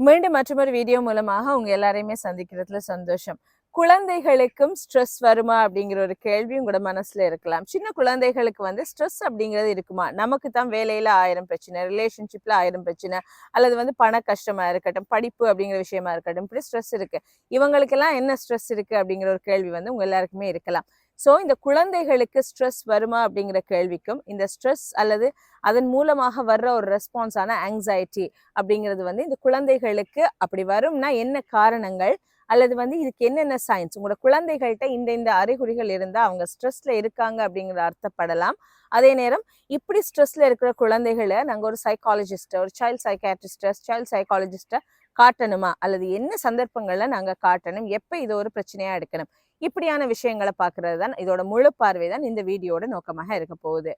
மீண்டும் மற்றொரு வீடியோ மூலமாக உங்க எல்லாரையுமே சந்திக்கிறதுல சந்தோஷம். குழந்தைகளுக்கும் ஸ்ட்ரெஸ் வருமா அப்படிங்கிற ஒரு கேள்வி உங்களோட மனசுல இருக்கலாம். சின்ன குழந்தைகளுக்கு வந்து ஸ்ட்ரெஸ் அப்படிங்கிறது இருக்குமா? நமக்கு தான் வேலையில ஆயிரம் பிரச்சனை ரிலேஷன்ஷிப்ல ஆயிரம் பிரச்சனை அல்லது வந்து பண கஷ்டமா இருக்கட்டும் படிப்பு அப்படிங்கிற விஷயமா இருக்கட்டும் இப்படி ஸ்ட்ரெஸ் இருக்கு. இவங்களுக்கெல்லாம் என்ன ஸ்ட்ரெஸ் இருக்கு அப்படிங்கிற ஒரு கேள்வி வந்து உங்க எல்லாருக்குமே இருக்கலாம். ஸோ இந்த குழந்தைகளுக்கு ஸ்ட்ரெஸ் வருமா அப்படிங்கிற கேள்விக்கும் இந்த ஸ்ட்ரெஸ் அல்லது அதன் மூலமாக வர்ற ஒரு ரெஸ்பான்ஸான ஆங்ஸைட்டி அப்படிங்கிறது வந்து இந்த குழந்தைகளுக்கு அப்படி வரும்னா என்ன காரணங்கள்? அல்லது வந்து இதுக்கு என்னென்ன சயின்ஸ் உங்களோட குழந்தைகள்கிட்ட இந்த இந்த அறிகுறிகள் இருந்தால் அவங்க ஸ்ட்ரெஸ்ல இருக்காங்க அப்படிங்கிற அர்த்தப்படலாம். அதே நேரம் இப்படி ஸ்ட்ரெஸ்ல இருக்கிற குழந்தைகளை நாங்கள் ஒரு சைக்காலஜிஸ்ட்டை ஒரு சைல்ட் சைக்காட்ரிஸ்ட்டை சைல்ட் சைக்காலஜிஸ்ட்டை காட்டணுமா? அல்லது என்ன சந்தர்ப்பங்களில் நாங்க காட்டணும்? எப்போ இது ஒரு பிரச்சனையா எடுக்கணும்? இப்படியான விஷயங்களை பார்க்கறது தான் இதோட முழு பார்வை தான் இந்த வீடியோட நோக்கமாக இருக்க போகுது.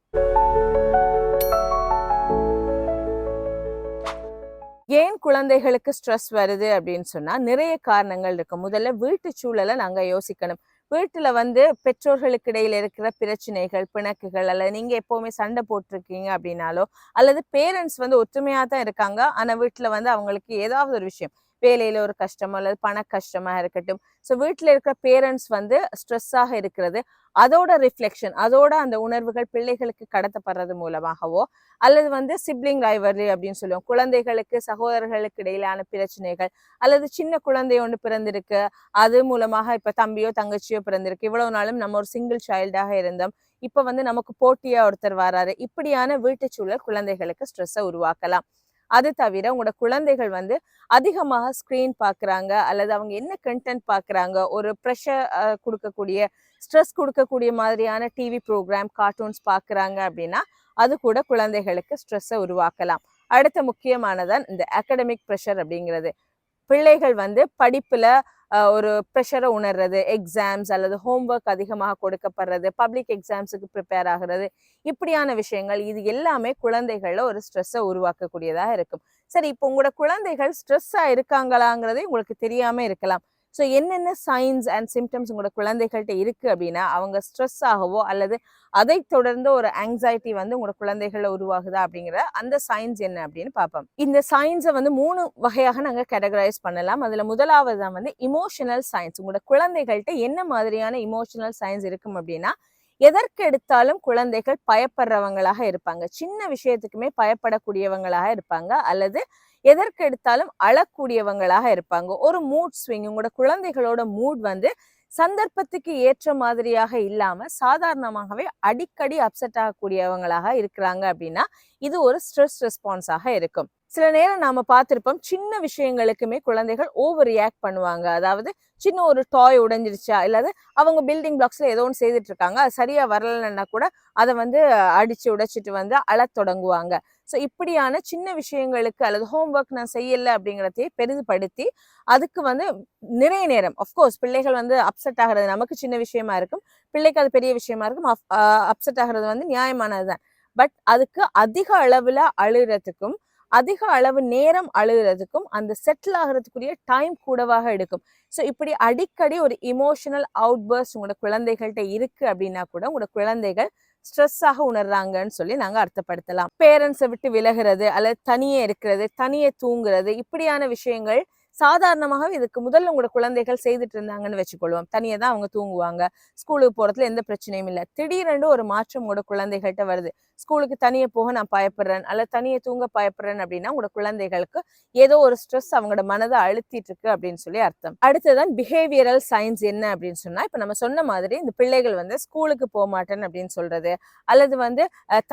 ஏன் குழந்தைகளுக்கு ஸ்ட்ரெஸ் வருது அப்படின்னு சொன்னா நிறைய காரணங்கள் இருக்கு. முதல்ல வீட்டு சூழலை நாங்க யோசிக்கணும். வீட்டுல வந்து பெற்றோர்களுக்கு இடையில இருக்கிற பிரச்சனைகள் பிணக்குகள் அல்லது நீங்க எப்பவுமே சண்டை போட்டிருக்கீங்க அப்படின்னாலோ அல்லது பேரண்ட்ஸ் வந்து ஒற்றுமையா தான் இருக்காங்க. ஆனா வீட்டுல வந்து அவங்களுக்கு ஏதாவது ஒரு விஷயம் வேலையில் ஒரு கஷ்டமோ அல்லது பண கஷ்டமா இருக்கட்டும். ஸோ வீட்டில் இருக்கிற பேரண்ட்ஸ் வந்து ஸ்ட்ரெஸ்ஸாக இருக்கிறது. அதோட ரிஃப்ளெக்ஷன் அதோட அந்த உணர்வுகள் பிள்ளைகளுக்கு கடத்தப்படுறது மூலமாகவோ அல்லது வந்து சிப்ளிங் ரைவரி அப்படின்னு சொல்லுவோம். குழந்தைகளுக்கு சகோதரர்களுக்கு இடையிலான பிரச்சனைகள் அல்லது சின்ன குழந்தை ஒன்று பிறந்திருக்கு. அது மூலமாக இப்போ தம்பியோ தங்கச்சியோ பிறந்திருக்கு. இவ்வளவு நாளும் நம்ம ஒரு சிங்கிள் சைல்டாக இருந்தோம். இப்போ வந்து நமக்கு போட்டியா ஒருத்தர் வராரு. இப்படியான வீட்டு சூழல் குழந்தைகளுக்கு ஸ்ட்ரெஸ்ஸை உருவாக்கலாம். அது தவிர உங்களோட குழந்தைகள் வந்து அதிகமாக ஸ்க்ரீன் பார்க்குறாங்க அல்லது அவங்க என்ன கண்டென்ட் பார்க்குறாங்க ஒரு ப்ரெஷர் கொடுக்கக்கூடிய ஸ்ட்ரெஸ் கொடுக்கக்கூடிய மாதிரியான டிவி ப்ரோக்ராம் கார்ட்டூன்ஸ் பார்க்குறாங்க அப்படின்னா அது கூட குழந்தைகளுக்கு ஸ்ட்ரெஸ்ஸை உருவாக்கலாம். அடுத்த முக்கியமானதான் இந்த அகடமிக் ப்ரெஷர் அப்படிங்கிறது. பிள்ளைகள் வந்து படிப்பில் ஒரு ப்ரெஷரை உணர்றது எக்ஸாம்ஸ் அல்லது ஹோம்ஒர்க் அதிகமாக கொடுக்கப்படுறது பப்ளிக் எக்ஸாம்ஸுக்கு ப்ரிப்பேர் ஆகிறது இப்படியான விஷயங்கள் இது எல்லாமே குழந்தைகளில் ஒரு ஸ்ட்ரெஸ்ஸை உருவாக்கக்கூடியதாக இருக்கும். சரி இப்போ உங்களோட குழந்தைகள் ஸ்ட்ரெஸ்ஸாக இருக்காங்களாங்கிறதே உங்களுக்கு தெரியாமல் இருக்கலாம். ஸோ என்னென்ன சைன்ஸ் அண்ட் சிம்டம்ஸ் உங்களோட குழந்தைகள்கிட்ட இருக்குது அப்படின்னா அவங்க ஸ்ட்ரெஸ் ஆகவோ அல்லது அதை தொடர்ந்து ஒரு ஆங்ஸைட்டி வந்து உங்களோட குழந்தைகள்ல உருவாகுதா அப்படிங்கிற அந்த சைன்ஸ் என்ன அப்படின்னு பார்ப்போம். இந்த சைன்ஸை வந்து மூணு வகையாக நாங்கள் கேட்டகரைஸ் பண்ணலாம். அதில் முதலாவது தான் வந்து இமோஷனல் சயின்ஸ் உங்களோட குழந்தைகள்கிட்ட என்ன மாதிரியான இமோஷனல் சயின்ஸ் இருக்கும் அப்படின்னா எதற்கு எடுத்தாலும் குழந்தைகள் பயப்படுறவங்களாக இருப்பாங்க. சின்ன விஷயத்துக்குமே பயப்படக்கூடியவங்களாக இருப்பாங்க. அல்லது எதற்கு எடுத்தாலும் அழக்கூடியவங்களாக இருப்பாங்க. ஒரு மூட் ஸ்விங் உங்களோட குழந்தைகளோட மூட் வந்து சந்தர்ப்பத்துக்கு ஏற்ற மாதிரியாக இல்லாம சாதாரணமாகவே அடிக்கடி அப்செட் ஆகக்கூடியவங்களாக இருக்கிறாங்க அப்படின்னா இது ஒரு ஸ்ட்ரெஸ் ரெஸ்பான்ஸாக இருக்கும். சில நேரம் நாம பார்த்துருப்போம் சின்ன விஷயங்களுக்குமே குழந்தைகள் ஓவர் ரியாக்ட் பண்ணுவாங்க. அதாவது சின்ன ஒரு டாய் உடைஞ்சிருச்சா இல்லாத அவங்க பில்டிங் பிளாக்ஸ்ல ஏதோ ஒன்று செய்துட்டு இருக்காங்க அது சரியா வரலன்னா கூட அதை வந்து அடிச்சு உடைச்சிட்டு வந்து அழத் தொடங்குவாங்க. ஸோ இப்படியான சின்ன விஷயங்களுக்கு அல்லது ஹோம்ஒர்க் நான் செய்யல அப்படிங்கிறதையே பெரிதுபடுத்தி அதுக்கு வந்து நிறைய நேரம். அஃப்கோர்ஸ் பிள்ளைகள் வந்து அப்செட் ஆகிறது நமக்கு சின்ன விஷயமா இருக்கும். பிள்ளைக்கு அது பெரிய விஷயமா இருக்கும். அப்செட் ஆகிறது வந்து நியாயமானது தான் பட் அதுக்கு அதிக அளவில் அழுகிறதுக்கும் அதிக அளவு நேரம் அழுகிறதுக்கும் அந்த செட்டில் ஆகிறதுக்குரிய டைம் கூடவாக எடுக்கும். ஸோ இப்படி அடிக்கடி ஒரு இமோஷனல் அவுட்பர்ஸ்ட் உங்களோட குழந்தைகள்கிட்ட இருக்கு அப்படின்னா கூட உங்களோட குழந்தைகள் ஸ்ட்ரெஸ்ஸாக உணர்றாங்கன்னு சொல்லி நாங்கள் அர்த்தப்படுத்தலாம். பேரண்ட்ஸை விட்டு விலகிறது அல்லது தனியே இருக்கிறது தனியே தூங்குறது இப்படியான விஷயங்கள் சாதாரணமாகவே இதுக்கு முதல்ல உங்களோட குழந்தைகள் செய்துட்டு இருந்தாங்கன்னு வச்சுக்கொள்வோம். தனியாக தான் அவங்க தூங்குவாங்க. ஸ்கூலுக்கு போறதுல எந்த பிரச்சனையும் இல்லை. திடீரென்று ஒரு மாற்றம் உங்களோட குழந்தைகள்கிட்ட வருது. ஸ்கூலுக்கு தனியே போக நான் பயப்படுறேன். அல்ல தனியே தூங்க பயப்படுறேன் அப்படின்னா உங்களோட குழந்தைகளுக்கு ஏதோ ஒரு ஸ்ட்ரெஸ் அவங்களோட மனதை அழுத்திட்டு இருக்கு அப்படின்னு சொல்லி அர்த்தம். அடுத்ததான் பிஹேவியரல் சயின்ஸ் என்ன அப்படின்னு சொன்னா இப்போ நம்ம சொன்ன மாதிரி இந்த பிள்ளைகள் வந்து ஸ்கூலுக்கு போக மாட்டேன் அப்படின்னு சொல்றது. அல்லது வந்து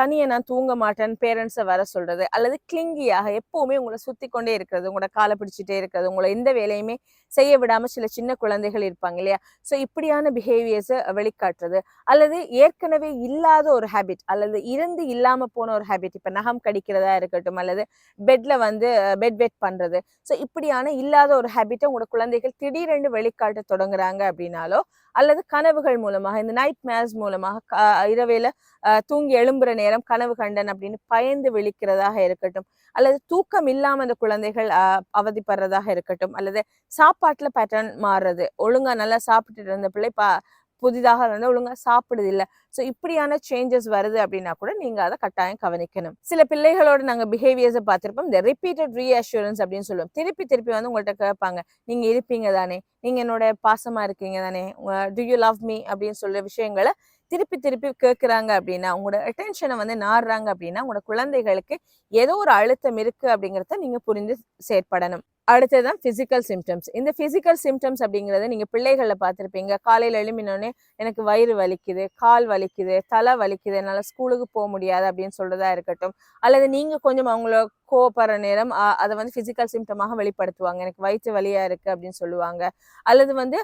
தனியை நான் தூங்க மாட்டேன் பேரண்ட்ஸை வர சொல்றது. அல்லது கிளிங்கியாக எப்பவுமே உங்களை சுத்தி கொண்டே இருக்கிறது. உங்களோட காலை பிடிச்சிட்டே இருக்கிறது. உங்களை எந்த வேலையுமே செய்ய விடாம சில சின்ன குழந்தைகள் இருப்பாங்க இல்லையா? ஸோ இப்படியான பிஹேவியர்ஸை வெளிக்காட்டுறது. அல்லது ஏற்கனவே இல்லாத ஒரு ஹேபிட் அல்லது இருந்து இல்லாம போன ஒரு ஹேபிட் இப்ப நகம் கடிக்கிறதா இருக்கட்டும் அல்லது பெட்ல வந்து பெட் வெட் பண்ணுறது ஸோ இப்படியான இல்லாத ஒரு ஹேபிட்டை உங்களோட குழந்தைகள் திடீரென்று வெளிக்காட்ட தொடங்குறாங்க அப்படின்னாலோ அல்லது கனவுகள் மூலமாக இந்த நைட் மேஸ் மூலமாக இரவேல தூங்கி எழும்புற நேரம் கனவு கண்டன் அப்படின்னு பயந்து விழிக்கிறதாக இருக்கட்டும் அல்லது தூக்கம் இல்லாம அந்த குழந்தைகள் அவதிப்படுறதாக இருக்கட்டும் இருக்கட்டும் அல்லது சாப்பாட்டில் பேட்டர்ன் மாறுறது. ஒழுங்கா நல்லா சாப்பிட்டுட்டு இருந்த பிள்ளை பா புதிதாக வந்து ஒழுங்கா சாப்பிடுது இல்ல. ஸோ இப்படியான சேஞ்சஸ் வருது அப்படின்னா கூட நீங்க அதை கட்டாயம் கவனிக்கணும். சில பிள்ளைகளோட நாங்கள் பிஹேவியர்ஸை பார்த்திருப்போம். இந்த ரிப்பீட்டட் ரீஅஷூரன்ஸ் அப்படின்னு சொல்லுவோம். திருப்பி திருப்பி வந்து உங்கள்ட்ட கேட்பாங்க. நீங்க இருப்பீங்க தானே. நீங்கள் என்னோட பாசமாக இருக்கீங்க தானே. டு யூ லவ் மீ அப்படின்னு சொல்கிற விஷயங்களை திருப்பி திருப்பி கேட்குறாங்க அப்படின்னா உங்களோட அட்டென்ஷனை வந்து நாடுறாங்க அப்படின்னா உங்களோட குழந்தைகளுக்கு ஏதோ ஒரு அழுத்தம் இருக்கு அப்படிங்கிறத நீங்கள் புரிந்து செயற்படணும். அடுத்ததான் ஃபிசிக்கல் சிம்டம்ஸ் இந்த ஃபிசிக்கல் சிம்டம்ஸ் அப்படிங்கிறத நீங்கள் பிள்ளைகளில் பார்த்துருப்பீங்க. காலையில் எழும்பினோடனே எனக்கு வயிறு வலிக்குது கால் வலிக்குது தலை வலிக்குது என்னால் ஸ்கூலுக்கு போக முடியாது அப்படின்னு சொல்கிறதா இருக்கட்டும். அல்லது நீங்கள் கொஞ்சம் அவங்கள கோவப்படுற நேரம் அதை வந்து ஃபிசிக்கல் சிம்டமாக வெளிப்படுத்துவாங்க. எனக்கு வயிற்று வலியா இருக்கு அப்படின்னு சொல்லுவாங்க. அல்லது வந்து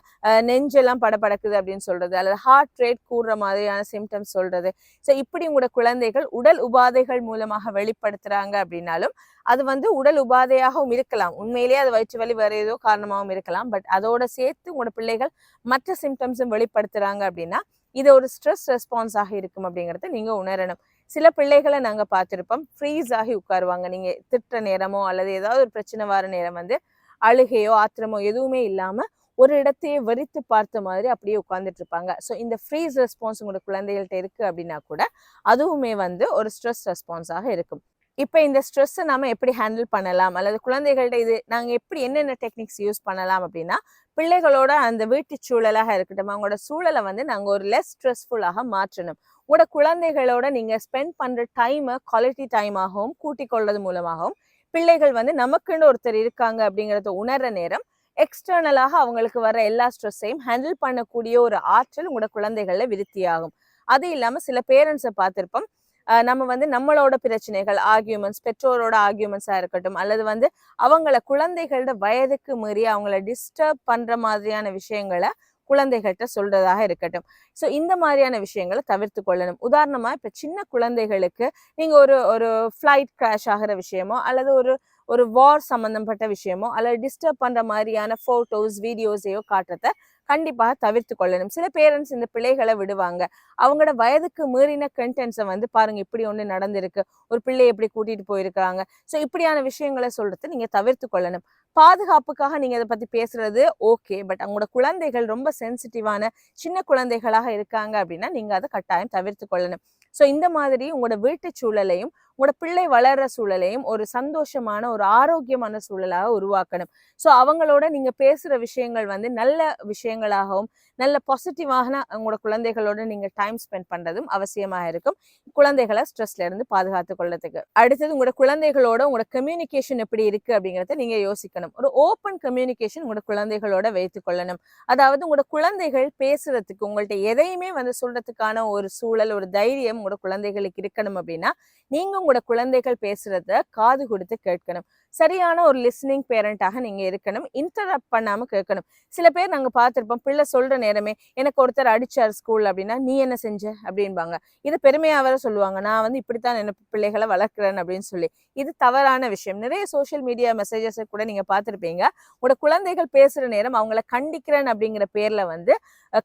நெஞ்செல்லாம் படபடக்குது அப்படின்னு சொல்றது அல்லது ஹார்ட் ரேட் கூடுற மாதிரியான சிம்டம்ஸ் சொல்றது. ஸோ இப்படி உங்களோட குழந்தைகள் உடல் உபாதைகள் மூலமாக வெளிப்படுத்துறாங்க அப்படின்னாலும் அது வந்து உடல் உபாதையாகவும் இருக்கலாம். உண்மையிலேயே அது வயிற்று வலி வேற ஏதோ காரணமாகவும் இருக்கலாம். பட் அதோட சேர்த்து உங்களோட பிள்ளைகள் மற்ற சிம்டம்ஸும் வெளிப்படுத்துறாங்க அப்படின்னா இது ஒரு ஸ்ட்ரெஸ் ரெஸ்பான்ஸாக இருக்கும் அப்படிங்கிறத நீங்கள் உணரணும். சில பிள்ளைகளை நாங்கள் பார்த்துருப்போம். ஃப்ரீஸ் ஆகி உட்காருவாங்க. நீங்கள் திட்ட நேரமோ அல்லது ஏதாவது ஒரு பிரச்சனை வர நேரம் வந்து அழுகையோ ஆத்திரமோ எதுவுமே இல்லாமல் ஒரு இடத்தையே வெறித்து பார்த்த மாதிரி அப்படியே உட்காந்துட்டு இருப்பாங்க. ஸோ இந்த ஃப்ரீஸ் ரெஸ்பான்ஸ் உங்களோட குழந்தைகள்கிட்ட இருக்கு அப்படின்னா கூட அதுவுமே வந்து ஒரு ஸ்ட்ரெஸ் ரெஸ்பான்ஸாக இருக்கும். இப்போ இந்த ஸ்ட்ரெஸ்ஸை நாம் எப்படி ஹேண்டில் பண்ணலாம்? அல்லது குழந்தைகள்கிட்ட இது நாங்கள் எப்படி என்னென்ன டெக்னிக்ஸ் யூஸ் பண்ணலாம் அப்படின்னா பிள்ளைகளோட அந்த வீட்டு சூழலாக இருக்கட்டும் அவங்களோட சூழலை வந்து நாங்கள் ஒரு லெஸ் ஸ்ட்ரெஸ்ஃபுல்லாக மாற்றணும். உங்களோட குழந்தைகளோட நீங்கள் ஸ்பெண்ட் பண்ணுற டைமை குவாலிட்டி டைமாகவும் கூட்டிக் கொள்வது மூலமாகவும் பிள்ளைகள் வந்து நமக்குன்னு ஒருத்தர் இருக்காங்க அப்படிங்கிறத உணர்ற நேரம் எக்ஸ்டர்னலாக அவங்களுக்கு வர எல்லா ஸ்ட்ரெஸ்ஸையும் ஹேண்டில் பண்ணக்கூடிய ஒரு ஆற்றல் உங்களோட குழந்தைகளில் விருத்தியாகும். அது இல்லாமல் சில பேரண்ட்ஸை பார்த்திருப்போம். நம்ம வந்து நம்மளோட பிரச்சனைகள் ஆர்கியூமெண்ட்ஸ் பெற்றோரோட ஆர்கியூமெண்ட்ஸாக இருக்கட்டும் அல்லது வந்து அவங்கள குழந்தைகளோட வயதுக்கு மீறி அவங்கள டிஸ்டர்ப் பண்ற மாதிரியான விஷயங்களை குழந்தைகள்கிட்ட சொல்றதாக இருக்கட்டும். ஸோ இந்த மாதிரியான விஷயங்களை தவிர்த்து கொள்ளணும். உதாரணமா இப்ப சின்ன குழந்தைகளுக்கு நீங்க ஒரு ஒரு ஃப்ளைட் கிராஷ் ஆகிற விஷயமோ அல்லது ஒரு ஒரு வார் சம்பந்தப்பட்ட விஷயமோ அல்லது டிஸ்டர்ப் பண்ற மாதிரியான போட்டோஸ் வீடியோஸையோ காட்டுறத கண்டிப்பாக தவிர்த்து கொள்ளணும். சில பேரண்ட்ஸ் இந்த பிள்ளைகளை விடுவாங்க. அவங்களோட வயதுக்கு மீறின கண்டென்ட்ஸை வந்து பாருங்க இப்படி ஒண்ணு நடந்திருக்கு. ஒரு பிள்ளை எப்படி கூட்டிட்டு போயிருக்காங்க. ஸோ இப்படியான விஷயங்களை சொல்றதை நீங்க தவிர்த்து கொள்ளணும். பாதுகாப்புக்காக நீங்க இதை பத்தி பேசுறது ஓகே பட் அவங்களோட குழந்தைகள் ரொம்ப சென்சிட்டிவான சின்ன குழந்தைகளாக இருக்காங்க அப்படின்னா நீங்க அதை கட்டாயம் தவிர்த்து கொள்ளணும். ஸோ இந்த மாதிரி உங்களோட வீட்டு சூழலையும் உங்களோட பிள்ளை வளர்ற சூழலையும் ஒரு சந்தோஷமான ஒரு ஆரோக்கியமான சூழலாக உருவாக்கணும். ஸோ அவங்களோட நீங்க பேசுற விஷயங்கள் வந்து நல்ல விஷயங்களாகவும் நல்ல பாசிட்டிவாக உங்களோட குழந்தைகளோட நீங்க டைம் ஸ்பெண்ட் பண்றதும் அவசியமாக இருக்கும். குழந்தைகளை ஸ்ட்ரெஸ்ல இருந்து பாதுகாத்து கொள்ளத்துக்கு அடுத்தது உங்களோட குழந்தைகளோட உங்களோட கம்யூனிகேஷன் எப்படி இருக்கு அப்படிங்கிறத நீங்க யோசிக்கணும். ஒரு ஓப்பன் கம்யூனிகேஷன் உங்களோட குழந்தைகளோட வைத்துக் கொள்ளணும் அதாவது உங்களோட குழந்தைகள் பேசுறதுக்கு உங்கள்ட்ட எதையுமே வந்து சொல்றதுக்கான ஒரு சூழல் ஒரு தைரியம் உங்களோட குழந்தைகளுக்கு இருக்கணும் அப்படின்னா நீங்க உங்களோட குழந்தைகள் பேசுறத காது கொடுத்து கேட்கணும். சரியான ஒரு லிஸ்னிங் பேரண்டாக நீங்கள் இருக்கணும். இன்டரப்ட் பண்ணாமல் கேட்கணும். சில பேர் நாங்கள் பார்த்துருப்போம் பிள்ளை சொல்ற நேரமே எனக்கு ஒருத்தர் அடித்தார் ஸ்கூல் அப்படின்னா நீ என்ன செஞ்ச? அப்படின்பாங்க. இது பெருமையாக வர சொல்லுவாங்க. நான் வந்து இப்படித்தான் என்ன பிள்ளைகளை வளர்க்குறேன் அப்படின்னு சொல்லி. இது தவறான விஷயம். நிறைய சோஷியல் மீடியா மெசேஜஸை கூட நீங்கள் பார்த்துருப்பீங்க. உங்களோட குழந்தைகள் பேசுகிற நேரம் அவங்கள கண்டிக்கிறேன் அப்படிங்கிற பேர்ல வந்து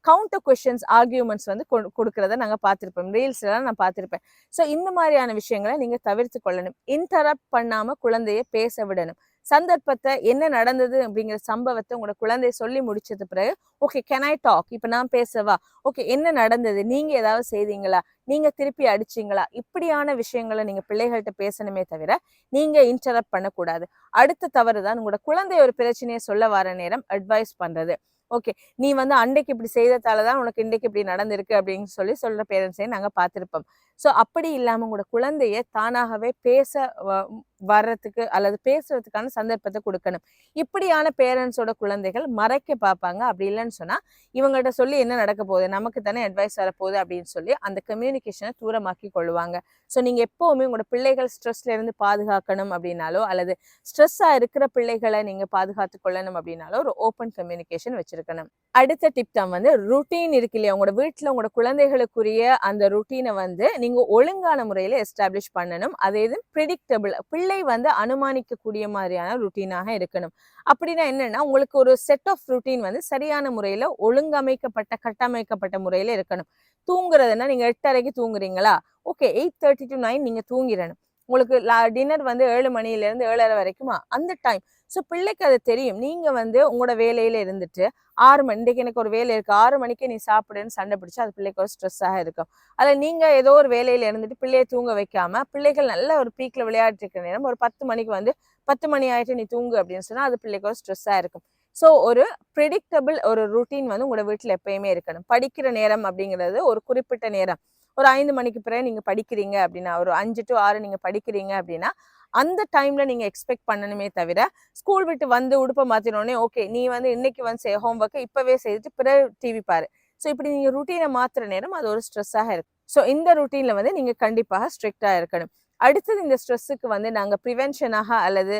கவுண்டர் கொஷின்ஸ் ஆர்கியூமெண்ட்ஸ் வந்து கொடுக்குறத நாங்கள் பார்த்துருப்போம். பார்த்திருப்போம் நான் பார்த்துருப்பேன். ஸோ இந்த மாதிரியான விஷயங்களை நீங்கள் தவிர்த்து கொள்ளணும். இன்டரப்ட் பண்ணாமல் குழந்தைய பேச விடணும். சந்தர்ப்பத்தை என்ன நடந்தது அப்படிங்கிற சம்பவத்தை உங்களோட குழந்தை சொல்லி முடிச்சது பிறகு ஓகே கேன் ஐ டாக் இப்ப நான் பேசவா? ஓகே என்ன நடந்தது? நீங்க ஏதாவது செய்தீங்களா? நீங்க திருப்பி அடிச்சீங்களா? இப்படியான விஷயங்களை நீங்க பிள்ளைகள்கிட்ட பேசணுமே தவிர நீங்க இன்டரப்ட் பண்ணக்கூடாது. அடுத்த தவறு தான் உங்களோட குழந்தை ஒரு பிரச்சனையை சொல்ல வர நேரம் அட்வைஸ் பண்றது. ஓகே நீ வந்து அன்னைக்கு இப்படி செய்ததால தான் உனக்கு இன்றைக்கு இப்படி நடந்திருக்கு அப்படின்னு சொல்லி சொல்ற பேரண்ட்ஸையும் நாங்க பார்த்துருப்போம். ஸோ அப்படி இல்லாமல் உங்களோட குழந்தைய தானாகவே பேச வ- வர்றதுக்கு அல்லது பேசுறதுக்கான சந்தர்ப்பத்தை கொடுக்கணும். இப்படியான பேரண்ட்ஸோட குழந்தைகள் மறைக்க பார்ப்பாங்க. அப்படி இல்லைன்னு சொன்னா இவங்கள்ட்ட சொல்லி என்ன நடக்க போகுது? நமக்கு தானே அட்வைஸ் வரப்போகுது அப்படின்னு சொல்லி அந்த கம்யூனிகேஷனை தூரமாக்கி கொள்ளுவாங்க ஸோ நீங்க எப்போவுமே உங்களோட பிள்ளைகள் ஸ்ட்ரெஸ்ல இருந்து பாதுகாக்கணும் அப்படின்னாலோ அல்லது ஸ்ட்ரெஸ்ஸாக இருக்கிற பிள்ளைகளை நீங்க பாதுகாத்து கொள்ளணும் அப்படின்னாலோ ஒரு ஓப்பன் கம்யூனிகேஷன் வச்சிருக்கணும். அடுத்த டிப் தான் வந்து ருட்டீன் இருக்கு இல்லையா? உங்களோட வீட்டில் உங்களோட குழந்தைகளுக்குரிய அந்த ருட்டீனை வந்து நீங்கள் நீங்கள் ஒழுங்கான முறையில எஸ்டாப்ளிஷ் பண்ணணும். அதே இது ப்ரிடிக்டபிள் பிள்ளை வந்து அனுமானிக்கக்கூடிய மாதிரியான ருட்டீனாக இருக்கணும். அப்படின்னா என்னன்னா உங்களுக்கு ஒரு செட் ஆஃப் ருட்டீன் வந்து சரியான முறையில ஒழுங்கமைக்கப்பட்ட கட்டமைக்கப்பட்ட முறையில இருக்கணும். தூங்குறதுன்னா நீங்க எட்டரைக்கு தூங்குறீங்களா? Okay eight thirty to nine நீங்க தூங்கிடணும். உங்களுக்கு டின்னர் வந்து ஏழு மணியிலேருந்து ஏழரை வரைக்குமா? அந்த டைம் ஸோ பிள்ளைக்கு அது தெரியும். நீங்கள் வந்து உங்களோட வேலையில் இருந்துட்டு ஆறு மணி இன்றைக்கு எனக்கு ஒரு வேலை இருக்குது ஆறு மணிக்கு நீ சாப்பிடுன்னு சண்டை பிடிச்சா அது பிள்ளைக்கு ஒரு ஸ்ட்ரெஸ்ஸாக இருக்கும். அதில் நீங்கள் ஏதோ ஒரு வேலையில் இருந்துட்டு பிள்ளையை தூங்க வைக்காம பிள்ளைகள் நல்ல ஒரு பீக்கில் விளையாடிட்டு இருக்கிற நேரம் ஒரு பத்து மணிக்கு வந்து பத்து மணி ஆயிட்டு நீ தூங்கு அப்படின்னு சொன்னால் அது பிள்ளைக்கு ஒரு ஸ்ட்ரெஸ்ஸாக இருக்கும். ஸோ ஒரு ப்ரிடிக்டபிள் ஒரு ருட்டீன் வந்து உங்களோட வீட்டில் எப்பயுமே இருக்கணும். படிக்கிற நேரம் அப்படிங்கிறது ஒரு குறிப்பிட்ட நேரம். ஒரு ஐந்து மணிக்கு பிறகு நீங்கள் படிக்கிறீங்க அப்படின்னா ஒரு அஞ்சு டு ஆறு நீங்கள் படிக்கிறீங்க அப்படின்னா அந்த டைம்ல நீங்க எக்ஸ்பெக்ட் பண்ணணுமே தவிர ஸ்கூல் விட்டு வந்து உடுப்பை மாத்தினோடனே ஓகே நீ வந்து இன்னைக்கு வந்து ஹோம் ஒர்க்கை இப்பவே செய்துட்டு பிறகு டிவி பாரு. ஸோ இப்படி நீங்கள் ருட்டீனை மாற்றுற நேரம் அது ஒரு ஸ்ட்ரெஸ்ஸாக இருக்கும் ஸோ இந்த ருட்டீனில் வந்து நீங்கள் கண்டிப்பாக ஸ்ட்ரிக்டாக இருக்கணும். அடுத்தது இந்த ஸ்ட்ரெஸ்ஸுக்கு வந்து நாங்கள் ப்ரிவென்ஷனாக அல்லது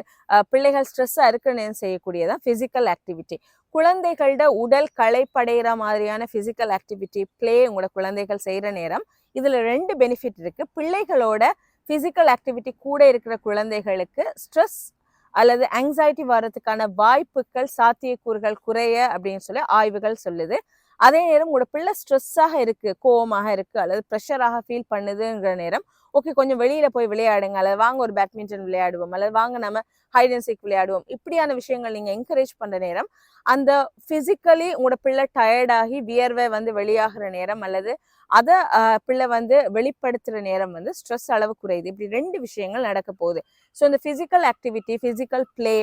பிள்ளைகள் ஸ்ட்ரெஸ்ஸாக இருக்கணும்னு செய்யக்கூடியதான் ஃபிசிக்கல் ஆக்டிவிட்டி குழந்தைகளோட உடல் களைப்படைகிற மாதிரியான ஃபிசிக்கல் ஆக்டிவிட்டி ப்ளே உங்களோட குழந்தைகள் செய்கிற நேரம் இதில் ரெண்டு பெனிஃபிட் இருக்குது பிள்ளைகளோட ஃபிசிக்கல் ஆக்டிவிட்டி கூட இருக்கிற குழந்தைகளுக்கு ஸ்ட்ரெஸ் அல்லது ஆங்ஸைட்டி வர்றதுக்கான வாய்ப்புகள் சாத்தியக்கூறுகள் குறைய அப்படின்னு சொல்லி ஆய்வுகள் சொல்லுது. அதே நேரம் உங்களோட பிள்ளை ஸ்ட்ரெஸ்ஸாக இருக்குது கோவமாக இருக்குது அல்லது ப்ரெஷராக ஃபீல் பண்ணுதுங்கிற நேரம் ஓகே கொஞ்சம் வெளியில் போய் விளையாடுங்க அல்லது வாங்க ஒரு பேட்மிண்டன் விளையாடுவோம் அல்லது வாங்க நம்ம ஹைட் அண்ட் சீக் விளையாடுவோம் இப்படியான விஷயங்கள் நீங்கள் என்கரேஜ் பண்ணுற நேரம் அந்த ஃபிசிக்கலி உங்களோட பிள்ளை டயர்டாகி வியர்வை வந்து வெளியாகிற நேரம் அல்லது அதை பிள்ளை வந்து வெளிப்படுத்துகிற நேரம் வந்து ஸ்ட்ரெஸ் அளவு குறையுது. இப்படி ரெண்டு விஷயங்கள் நடக்க போகுது. ஸோ இந்த ஃபிசிக்கல் ஆக்டிவிட்டி ஃபிசிக்கல் ப்ளே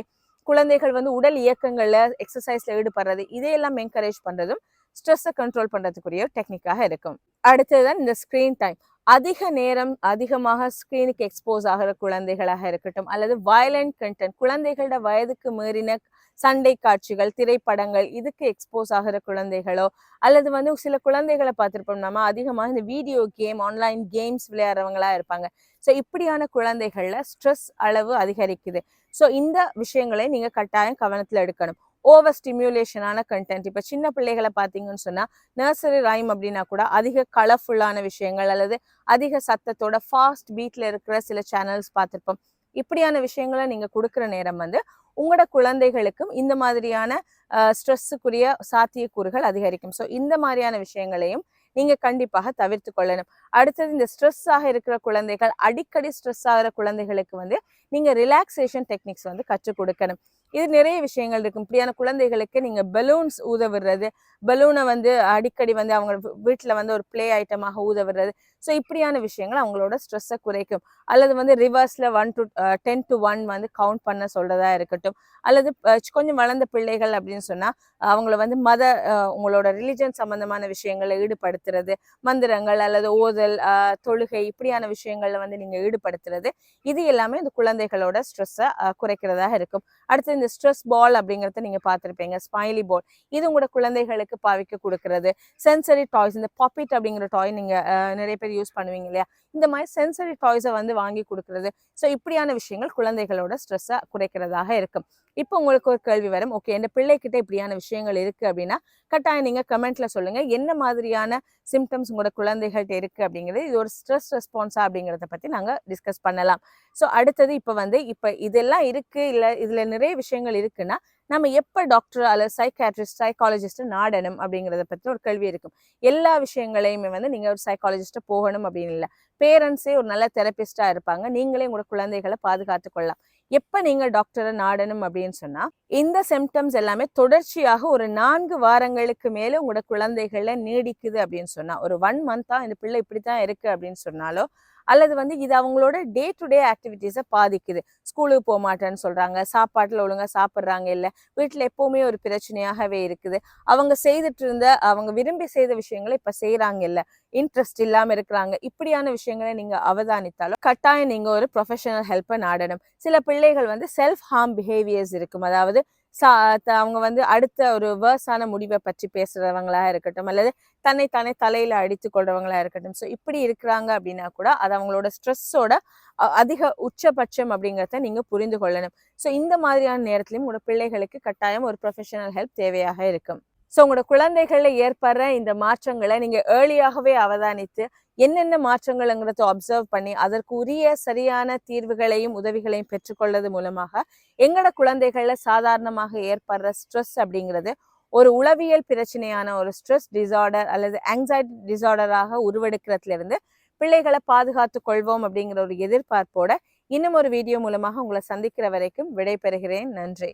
குழந்தைகள் வந்து உடல் இயக்கங்களில் எக்ஸசைஸில் ஈடுபடுறது இதையெல்லாம் என்கரேஜ் பண்ணுறதும் ஸ்ட்ரெஸ்ஸை கண்ட்ரோல் பண்ணுறதுக்குரிய டெக்னிக்காக இருக்கும். அடுத்ததுதான் இந்த ஸ்க்ரீன் டைம் அதிக நேரம் அதிகமாக ஸ்க்ரீனுக்கு எக்ஸ்போஸ் ஆகிற குழந்தைகளாக இருக்கட்டும் அல்லது வயலண்ட் கண்டென்ட் குழந்தைகளோட வயதுக்கு மீறின சண்டை காட்சிகள் திரைப்படங்கள் இதுக்கு எக்ஸ்போஸ் ஆகிற குழந்தைகளோ அல்லது வந்து சில குழந்தைகளை பார்த்துருப்போம் நம்ம அதிகமாக இந்த வீடியோ கேம் ஆன்லைன் கேம்ஸ் விளையாடுறவங்களா இருப்பாங்க. ஸோ இப்படியான குழந்தைகளில் ஸ்ட்ரெஸ் அளவு அதிகரிக்குது. ஸோ இந்த விஷயங்களை நீங்கள் கட்டாயம் கவனத்தில் எடுக்கணும். ஓவர் ஸ்டிமுலேஷனான கண்டென்ட் இப்போ சின்ன பிள்ளைகளை பார்த்தீங்கன்னு சொன்னா நர்சரி ரைம் அப்படின்னா கூட அதிக கலர்ஃபுல்லான விஷயங்கள் அல்லது அதிக சத்தத்தோட ஃபாஸ்ட் பீட்ல இருக்கிற சில சேனல்ஸ் பார்த்துருப்போம். இப்படியான விஷயங்களை நீங்கள் கொடுக்குற நேரம் வந்து உங்களோட குழந்தைகளுக்கும் இந்த மாதிரியான ஸ்ட்ரெஸ்ஸுக்குரிய சாத்தியக்கூறுகள் அதிகரிக்கும். ஸோ இந்த மாதிரியான விஷயங்களையும் நீங்க கண்டிப்பாக தவிர்த்து கொள்ளணும். அடுத்தது இந்த ஸ்ட்ரெஸ் ஆக இருக்கிற குழந்தைகள் அடிக்கடி ஸ்ட்ரெஸ் ஆகிற குழந்தைகளுக்கு வந்து நீங்க ரிலாக்ஸேஷன் டெக்னிக்ஸ் வந்து கற்றுக் கொடுக்கணும். இது நிறைய விஷயங்கள் இருக்கும் இப்படியான குழந்தைகளுக்கு நீங்க பலூன்ஸ் ஊத விடுறது பலூனை வந்து அடிக்கடி வந்து அவங்க வீட்டில் வந்து ஒரு ப்ளே ஐட்டமாக ஊத விடுறது ஸோ இப்படியான விஷயங்கள் அவங்களோட ஸ்ட்ரெஸ்ஸை குறைக்கும். அல்லது வந்து ரிவர்ஸ்ல one to ten to one வந்து கவுண்ட் பண்ண சொல்றதா இருக்கட்டும். அல்லது கொஞ்சம் வளர்ந்த பிள்ளைகள் அப்படின்னு சொன்னா அவங்கள வந்து மத உங்களோட ரிலிஜன் சம்மந்தமான விஷயங்களை ஈடுபடுத்துறது மந்திரங்கள் அல்லது ஓதல் தொழுகை இப்படியான விஷயங்கள்ல வந்து நீங்க ஈடுபடுத்துறது இது எல்லாமே இந்த குழந்தைகளோட ஸ்ட்ரெஸ்ஸை குறைக்கிறதாக இருக்கும். அடுத்து இந்த ஸ்ட்ரெஸ் பால் அப்படிங்கறத நீங்க பார்த்துருப்பீங்க ஸ்மைலி பால் இது உங்களோட குழந்தைகளுக்கு பாவிக்க கொடுக்கறது. சென்சரி டாய்ஸ் இந்த பாப்பிட் அப்படிங்கிற டாய் நீங்க நிறைய பேர் யூஸ் பண்ணுவீங்க இல்லையா? இந்த மாதிரி சென்சரி டாய்ஸை வந்து வாங்கி கொடுக்கறது. ஸோ இப்படியான விஷயங்கள் குழந்தைகளோட ஸ்ட்ரெஸ்ஸை குறைக்கிறதாக இருக்கும். இப்போ உங்களுக்கு ஒரு கேள்வி வரும். ஓகே என் பிள்ளைக்கிட்ட இப்படியான விஷயங்கள் இருக்கு அப்படின்னா கட்டாயம் நீங்க கமெண்ட்ல சொல்லுங்க. என்ன மாதிரியான சிம்டம்ஸ் உங்களோட குழந்தைகள்கிட்ட இருக்கு அப்படிங்கிறது இது ஒரு ஸ்ட்ரெஸ் ரெஸ்பான்ஸா அப்படிங்கிறத பத்தி நாங்க டிஸ்கஸ் பண்ணலாம். ஸோ அடுத்தது இப்போ வந்து இப்போ இதெல்லாம் இருக்கு இல்ல இதுல நிறைய விஷயங்கள் இருக்குன்னா நம்ம எப்போ டாக்டர் அல்லது சைக்காட்ரிஸ்ட் சைக்காலஜிஸ்ட் நாடணும் அப்படிங்கிறத பத்தி ஒரு கேள்வி இருக்கும். எல்லா விஷயங்களையுமே வந்து நீங்க ஒரு சைக்காலஜிஸ்ட்டை போகணும் அப்படின்னு இல்லை. பேரண்ட்ஸே ஒரு நல்ல தெரபிஸ்டா இருப்பாங்க. நீங்களே உங்களோட குழந்தைகளை பாதுகாத்து கொள்ளலாம். எப்ப நீங்க டாக்டரை நாடணும் அப்படின்னு சொன்னா இந்த சிம்டம்ஸ் எல்லாமே தொடர்ச்சியாக ஒரு நான்கு வாரங்களுக்கு மேலே உங்களோட குழந்தைகள்ல நீடிக்குது அப்படின்னு சொன்னா ஒரு ஒன் மந்த்தாக இந்த பிள்ளை இப்படித்தான் இருக்கு அப்படின்னு சொன்னாலோ அல்லது வந்து இது அவங்களோட டே டு டே ஆக்டிவிட்டீஸை பாதிக்குது. ஸ்கூலுக்கு போக மாட்டேன்னு சொல்கிறாங்க சாப்பாட்டில் ஒழுங்காக சாப்பிட்றாங்க இல்லை. வீட்டில் எப்போவுமே ஒரு பிரச்சனையாகவே இருக்குது. அவங்க செய்துட்டு இருந்த அவங்க விரும்பி செய்த விஷயங்களை இப்போ செய்கிறாங்க இல்லை. இன்ட்ரெஸ்ட் இல்லாமல் இருக்கிறாங்க. இப்படியான விஷயங்களை நீங்கள் அவதானித்தாலும் கட்டாயம் நீங்கள் ஒரு ப்ரொஃபஷனல் ஹெல்ப்பை நாடணும் சில பிள்ளைகள் வந்து செல்ஃப் ஹார்ம் பிஹேவியர்ஸ் இருக்கும். அதாவது சா த- அவங்க வந்து அடுத்த ஒரு வேர்ஸான முடிவை பற்றி பேசுறவங்களா இருக்கட்டும் அல்லது தன்னை தானே தலையில அடித்து கொள்றவங்களா இருக்கட்டும். ஸோ இப்படி இருக்கிறாங்க அப்படின்னா கூட அது அவங்களோட ஸ்ட்ரெஸ்ஸோட அதிக உச்சபட்சம் அப்படிங்கிறத நீங்க புரிந்து கொள்ளணும். ஸோ இந்த மாதிரியான நேரத்திலையும் உங்களோட பிள்ளைகளுக்கு கட்டாயம் ஒரு ப்ரொஃபஷனல் ஹெல்ப் தேவையாக இருக்கும். ஸோ உங்களோட குழந்தைகள்ல ஏற்படுற இந்த மாற்றங்களை நீங்க ஏர்லியாகவே அவதானித்து என்னென்ன மாற்றங்கள்ங்கிறத அப்சர்வ் பண்ணி அதற்கு உரிய சரியான தீர்வுகளையும் உதவிகளையும் பெற்றுக்கொள்வது மூலமாக எங்களோட குழந்தைகள்ல சாதாரணமாக ஏற்படுற ஸ்ட்ரெஸ் அப்படிங்கிறது ஒரு உளவியல் பிரச்சனையான ஒரு ஸ்ட்ரெஸ் டிசார்டர் அல்லது ஆங்ஸைட்டி டிசார்டராக உருவெடுக்கிறதுல இருந்து பிள்ளைகளை பாதுகாத்து கொள்வோம் அப்படிங்கிற ஒரு எதிர்பார்ப்போட இன்னும் ஒரு வீடியோ மூலமாக உங்களை சந்திக்கிற வரைக்கும் விடைபெறுகிறேன். நன்றி.